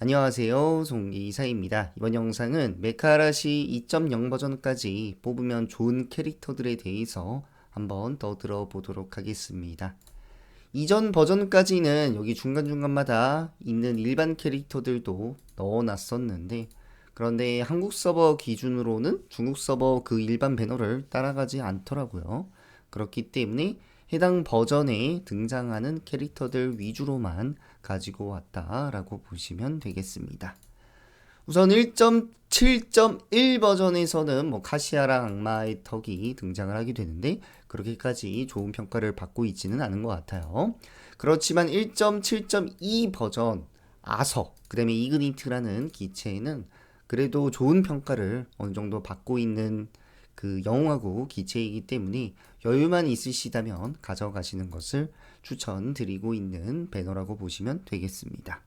안녕하세요. 송기 이사입니다. 이번 영상은 메카라시 2.0 버전까지 뽑으면 좋은 캐릭터들에 대해서 한번 더 들어보도록 하겠습니다. 이전 버전까지는 여기 중간중간마다 있는 일반 캐릭터들도 넣어놨었는데 그런데 한국 서버 기준으로는 중국 서버 그 일반 배너를 따라가지 않더라고요. 그렇기 때문에 해당 버전에 등장하는 캐릭터들 위주로만 가지고 왔다라고 보시면 되겠습니다. 우선 1.7.1 버전에서는 뭐 카시아랑 악마의 턱이 등장을 하게 되는데 그렇게까지 좋은 평가를 받고 있지는 않은 것 같아요. 그렇지만 1.7.2 버전 아서 그다음에 이그니트라는 기체는 그래도 좋은 평가를 어느 정도 받고 있는 그 영웅하고 기체이기 때문에 여유만 있으시다면 가져가시는 것을 추천드리고 있는 배너라고 보시면 되겠습니다.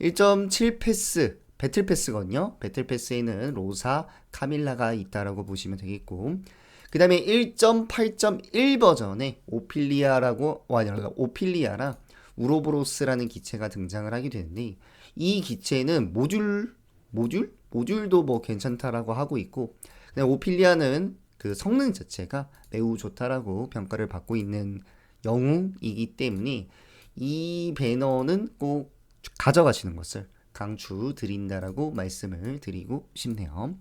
1.7 패스 배틀 패스거든요. 배틀 패스에는 로사, 카밀라가 있다라고 보시면 되겠고 그 다음에 1.8.1 버전에 오필리아라고 와 오필리아라 우로보로스라는 기체가 등장을 하게 되는데 이 기체는 모듈 모듈 모듈도 뭐 괜찮다라고 하고 있고 오필리아는 그 성능 자체가 매우 좋다라고 평가를 받고 있는 영웅이기 때문에 이 배너는 꼭 가져가시는 것을 강추드린다라고 말씀을 드리고 싶네요.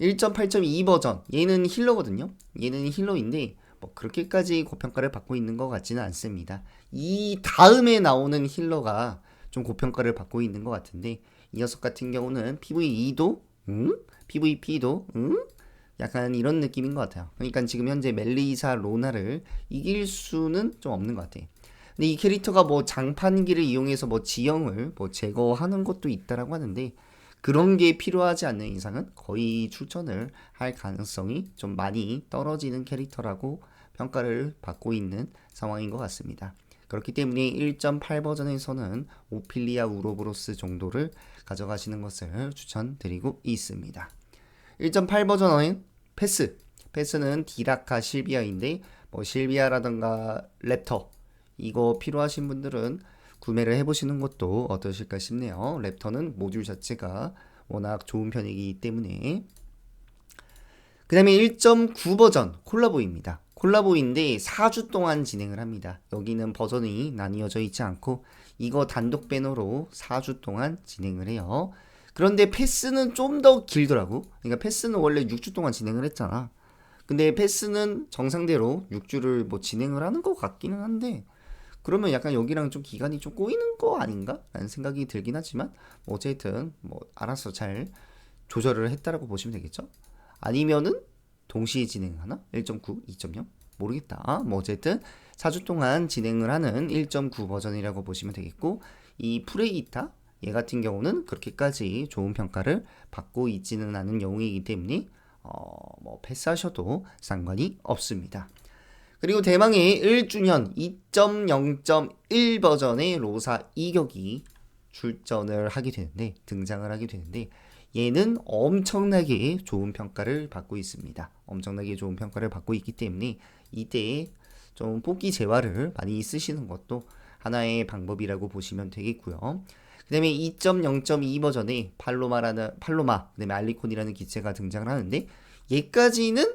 1.8.2 버전 얘는 힐러거든요. 얘는 힐러인데 뭐 그렇게까지 고평가를 받고 있는 것 같지는 않습니다. 이 다음에 나오는 힐러가 좀 고평가를 받고 있는 것 같은데 이 녀석 같은 경우는 PVE도 음? PVP도 음? 약간 이런 느낌인 것 같아요. 그러니까 지금 현재 멜리사 로나를 이길 수는 좀 없는 것 같아요. 근데 이 캐릭터가 뭐 장판기를 이용해서 뭐 지형을 뭐 제거하는 것도 있다라고 하는데 그런 게 필요하지 않는 이상은 거의 출전을 할 가능성이 좀 많이 떨어지는 캐릭터라고 평가를 받고 있는 상황인 것 같습니다. 그렇기 때문에 1.8 버전에서는 오필리아 우로브로스 정도를 가져가시는 것을 추천드리고 있습니다. 1.8 버전은 패스. 패스는 디라카 실비아인데 뭐 실비아라던가 랩터 이거 필요하신 분들은 구매를 해보시는 것도 어떠실까 싶네요. 랩터는 모듈 자체가 워낙 좋은 편이기 때문에 그 다음에 1.9 버전 콜라보입니다. 콜라보인데 4주 동안 진행을 합니다. 여기는 버전이 나뉘어져 있지 않고 이거 단독 배너로 4주 동안 진행을 해요. 그런데 패스는 좀 더 길더라고. 그러니까 패스는 원래 6주 동안 진행을 했잖아. 근데 패스는 정상대로 6주를 뭐 진행을 하는 것 같기는 한데 그러면 약간 여기랑 좀 기간이 좀 꼬이는 거 아닌가? 라는 생각이 들긴 하지만 뭐 어쨌든 뭐 알아서 잘 조절을 했다라고 보시면 되겠죠. 아니면은 동시에 진행하나? 1.9, 2.0? 모르겠다. 뭐 어쨌든 4주 동안 진행을 하는 1.9 버전이라고 보시면 되겠고 이 프레기타 얘 같은 경우는 그렇게까지 좋은 평가를 받고 있지는 않은 영웅이기 때문에 어, 뭐 패스하셔도 상관이 없습니다. 그리고 대망의 1주년 2.0.1 버전의 로사 이격이 출전을 하게 되는데 등장을 하게 되는데 얘는 엄청나게 좋은 평가를 받고 있습니다. 엄청나게 좋은 평가를 받고 있기 때문에 이때 좀 뽑기 재활을 많이 쓰시는 것도 하나의 방법이라고 보시면 되겠고요. 그 다음에 2.0.2 버전에 팔로마라는 팔로마, 그 다음에 알리콘이라는 기체가 등장을 하는데 얘까지는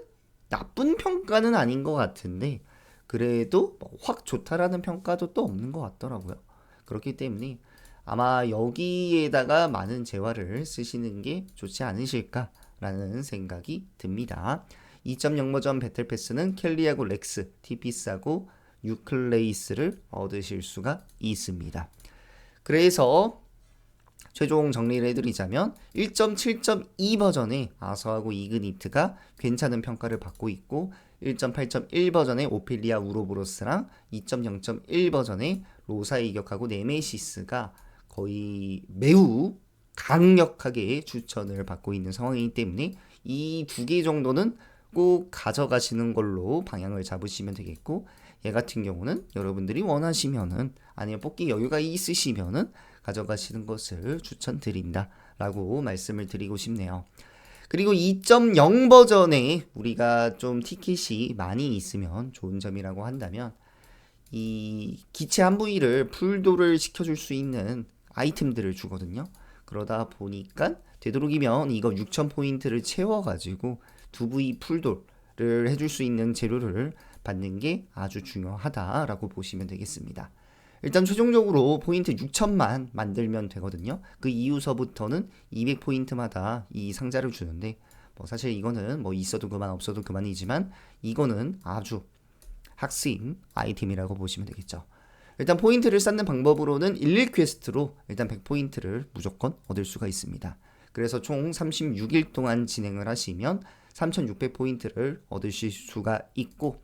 나쁜 평가는 아닌 것 같은데 그래도 뭐확 좋다라는 평가도 또 없는 것 같더라고요. 그렇기 때문에 아마 여기에다가 많은 재화를 쓰시는 게 좋지 않으실까라는 생각이 듭니다. 2.0 버전 배틀 패스는 켈리하고 렉스, 티피스하고 유클레이스를 얻으실 수가 있습니다. 그래서 최종 정리를 해드리자면 1.7.2 버전의 아서하고 이그니트가 괜찮은 평가를 받고 있고 1.8.1 버전의 오피리아 우로브로스랑 2.0.1 버전의 로사 이격하고 네메시스가 거의 매우 강력하게 추천을 받고 있는 상황이기 때문에 이 두 개 정도는 꼭 가져가시는 걸로 방향을 잡으시면 되겠고 얘 같은 경우는 여러분들이 원하시면은 아니면 뽑기 여유가 있으시면은 가져가시는 것을 추천드린다 라고 말씀을 드리고 싶네요. 그리고 2.0 버전에 우리가 좀 티켓이 많이 있으면 좋은 점이라고 한다면 이 기체 한 부위를 풀도를 시켜줄 수 있는 아이템들을 주거든요. 그러다 보니까 되도록이면 이거 6,000포인트를 채워가지고 두 부위 풀돌을 해줄 수 있는 재료를 받는 게 아주 중요하다라고 보시면 되겠습니다. 일단 최종적으로 포인트 6천만 만들면 되거든요. 그 이후서부터는 200포인트마다 이 상자를 주는데 뭐 사실 이거는 뭐 있어도 그만 없어도 그만이지만 이거는 아주 학습 아이템이라고 보시면 되겠죠. 일단 포인트를 쌓는 방법으로는 11 퀘스트로 일단 100포인트를 무조건 얻을 수가 있습니다. 그래서 총 36일 동안 진행을 하시면 3600포인트를 얻으실 수가 있고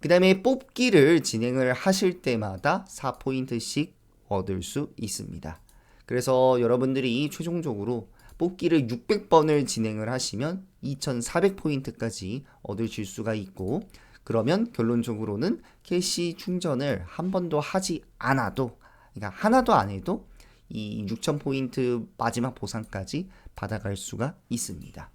그 다음에 뽑기를 진행을 하실 때마다 4포인트씩 얻을 수 있습니다. 그래서 여러분들이 최종적으로 뽑기를 600번을 진행을 하시면 2400포인트까지 얻으실 수가 있고 그러면 결론적으로는 캐시 충전을 한 번도 하지 않아도 그러니까 하나도 안 해도 이 6000포인트 마지막 보상까지 받아갈 수가 있습니다.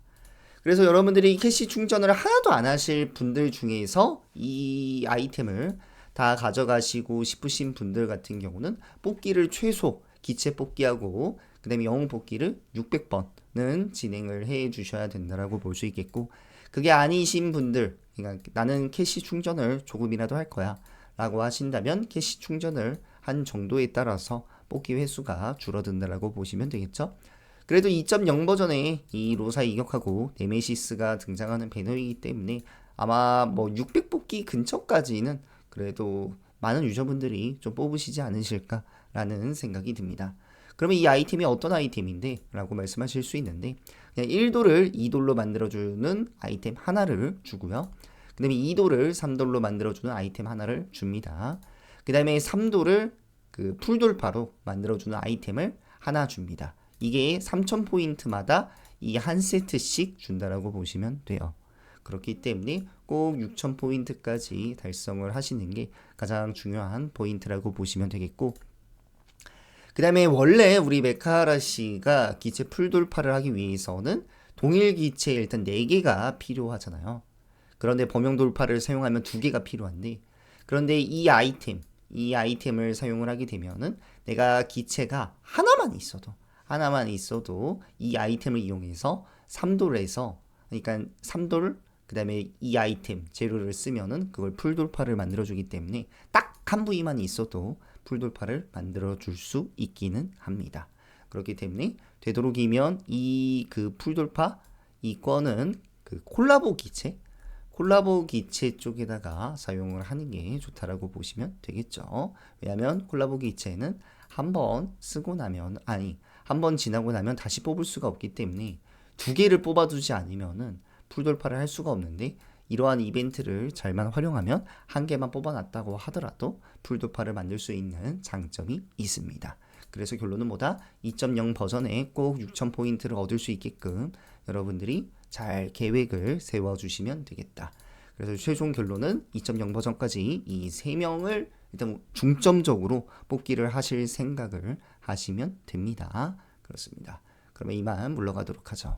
그래서 여러분들이 캐시 충전을 하나도 안 하실 분들 중에서 이 아이템을 다 가져가시고 싶으신 분들 같은 경우는 뽑기를 최소 기체 뽑기하고 그 다음에 영웅 뽑기를 600번은 진행을 해 주셔야 된다라고 볼 수 있겠고 그게 아니신 분들 그러니까 나는 캐시 충전을 조금이라도 할 거야 라고 하신다면 캐시 충전을 한 정도에 따라서 뽑기 횟수가 줄어든다라고 보시면 되겠죠. 그래도 2.0 버전에 이 로사 이격하고 네메시스가 등장하는 배너이기 때문에 아마 뭐 600 뽑기 근처까지는 그래도 많은 유저분들이 좀 뽑으시지 않으실까라는 생각이 듭니다. 그러면 이 아이템이 어떤 아이템인데? 라고 말씀하실 수 있는데 그냥 1돌을 2돌로 만들어주는 아이템 하나를 주고요. 그 다음에 2돌을 3돌로 만들어주는 아이템 하나를 줍니다. 그 다음에 3돌을 그 풀돌파로 만들어주는 아이템을 하나 줍니다. 이게 3,000포인트마다 이 한 세트씩 준다라고 보시면 돼요. 그렇기 때문에 꼭 6,000포인트까지 달성을 하시는 게 가장 중요한 포인트라고 보시면 되겠고, 그 다음에 원래 우리 메카라 씨가 기체 풀돌파를 하기 위해서는 동일 기체 일단 4개가 필요하잖아요. 그런데 범용 돌파를 사용하면 2개가 필요한데, 그런데 이 아이템, 이 아이템을 사용을 하게 되면은 내가 기체가 하나만 있어도 하나만 있어도 이 아이템을 이용해서 3돌에서 그러니까 3돌 그다음에 이 아이템 재료를 쓰면은 그걸 풀 돌파를 만들어 주기 때문에 딱 한 부위만 있어도 풀 돌파를 만들어 줄 수 있기는 합니다. 그렇기 때문에 되도록이면 이 그 풀 돌파 이 건은 그 콜라보 기체 콜라보 기체 쪽에다가 사용을 하는 게 좋다라고 보시면 되겠죠. 왜냐하면 콜라보 기체는 한 번 쓰고 나면 아니 한 번 지나고 나면 다시 뽑을 수가 없기 때문에 두 개를 뽑아두지 않으면은 풀 돌파를 할 수가 없는데 이러한 이벤트를 잘만 활용하면 한 개만 뽑아놨다고 하더라도 풀 돌파를 만들 수 있는 장점이 있습니다. 그래서 결론은 뭐다? 2.0 버전에 꼭 6,000포인트를 얻을 수 있게끔 여러분들이 잘 계획을 세워주시면 되겠다. 그래서 최종 결론은 2.0 버전까지 이세 명을 일단 중점적으로 뽑기를 하실 생각을 하시면 됩니다. 그렇습니다. 그러면 이만 물러가도록 하죠.